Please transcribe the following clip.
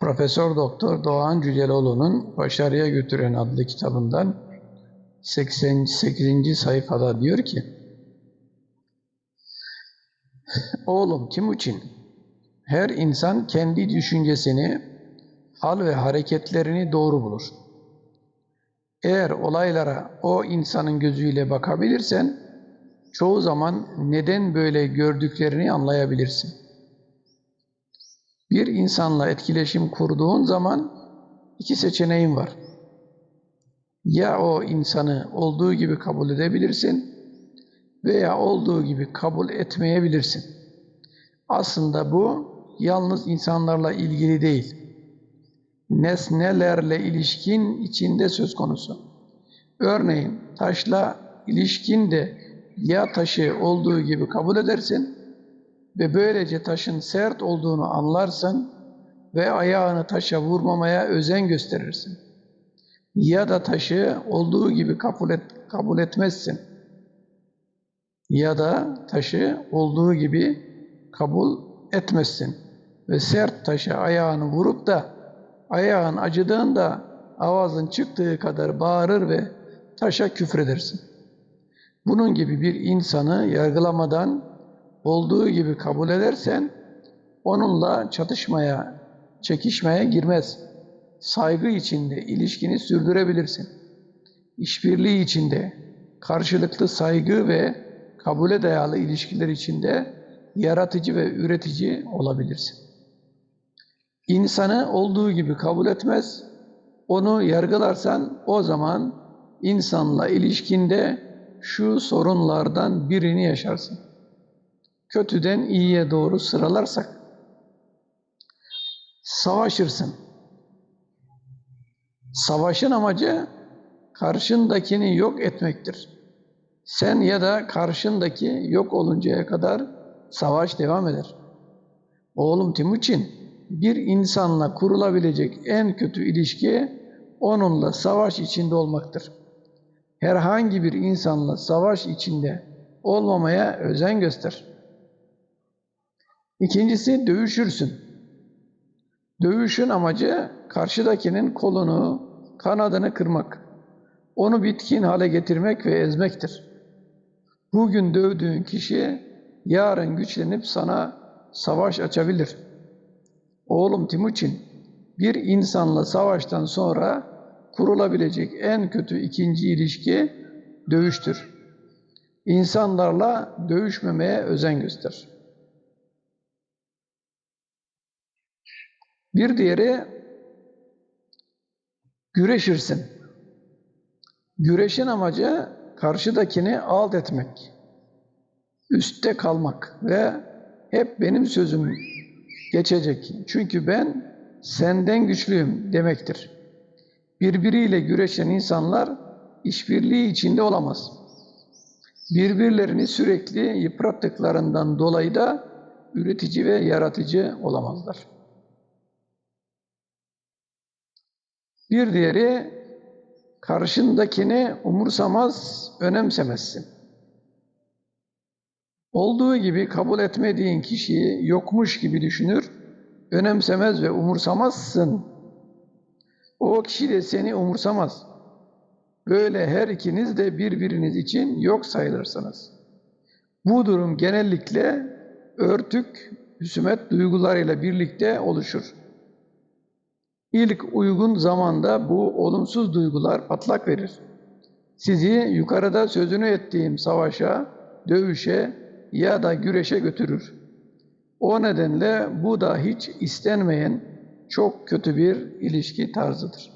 Profesör Doktor Doğan Cüceloğlu'nun Başarıya Götüren adlı kitabından 88. sayfada diyor ki Oğlum Timuçin her insan kendi düşüncesini, hal ve hareketlerini doğru bulur. Eğer olaylara o insanın gözüyle bakabilirsen çoğu zaman neden böyle gördüklerini anlayabilirsin. Bir insanla etkileşim kurduğun zaman iki seçeneğin var. Ya o insanı olduğu gibi kabul edebilirsin veya olduğu gibi kabul etmeyebilirsin. Aslında bu yalnız insanlarla ilgili değil. Nesnelerle ilişkin içinde söz konusu. Örneğin taşla ilişkin de ya taşı olduğu gibi kabul edersin ve böylece taşın sert olduğunu anlarsın ve ayağını taşa vurmamaya özen gösterirsin. Ya da taşı olduğu gibi kabul, et, kabul etmezsin. Ya da taşı olduğu gibi kabul etmezsin. Ve sert taşa ayağını vurup da ayağın acıdığında avazın çıktığı kadar bağırır ve taşa küfredersin. Bunun gibi bir insanı yargılamadan olduğu gibi kabul edersen onunla çatışmaya, çekişmeye girmez. Saygı içinde ilişkini sürdürebilirsin. İşbirliği içinde karşılıklı saygı ve kabule dayalı ilişkiler içinde yaratıcı ve üretici olabilirsin. İnsanı olduğu gibi kabul etmez, onu yargılarsan o zaman insanla ilişkinde şu sorunlardan birini yaşarsın. Kötüden iyiye doğru sıralarsak, savaşırsın. Savaşın amacı karşındakini yok etmektir. Sen ya da karşındaki yok oluncaya kadar savaş devam eder. Oğlum Timuçin, bir insanla kurulabilecek en kötü ilişki onunla savaş içinde olmaktır. Herhangi bir insanla savaş içinde olmamaya özen göster. İkincisi dövüşürsün. Dövüşün amacı karşıdakinin kolunu, kanadını kırmak. Onu bitkin hale getirmek ve ezmektir. Bugün dövdüğün kişi yarın güçlenip sana savaş açabilir. Oğlum Timuçin, bir insanla savaştan sonra kurulabilecek en kötü ikinci ilişki dövüştür. İnsanlarla dövüşmemeye özen göster. Bir diğeri güreşirsin. Güreşin amacı karşıdakini alt etmek, üstte kalmak ve hep benim sözüm geçecek. Çünkü ben senden güçlüyüm demektir. Birbiriyle güreşen insanlar işbirliği içinde olamaz. Birbirlerini sürekli yıprattıklarından dolayı da üretici ve yaratıcı olamazlar. Bir diğeri karşındakini umursamaz, önemsemezsin. Olduğu gibi kabul etmediğin kişiyi yokmuş gibi düşünür, önemsemez ve umursamazsın. O kişi de seni umursamaz. Böyle her ikiniz de birbiriniz için yok sayılırsınız. Bu durum genellikle örtük, hüsümet duygularıyla birlikte oluşur. İlk uygun zamanda bu olumsuz duygular patlak verir. Sizi yukarıda sözünü ettiğim savaşa, dövüşe ya da güreşe götürür. O nedenle bu da hiç istenmeyen çok kötü bir ilişki tarzıdır.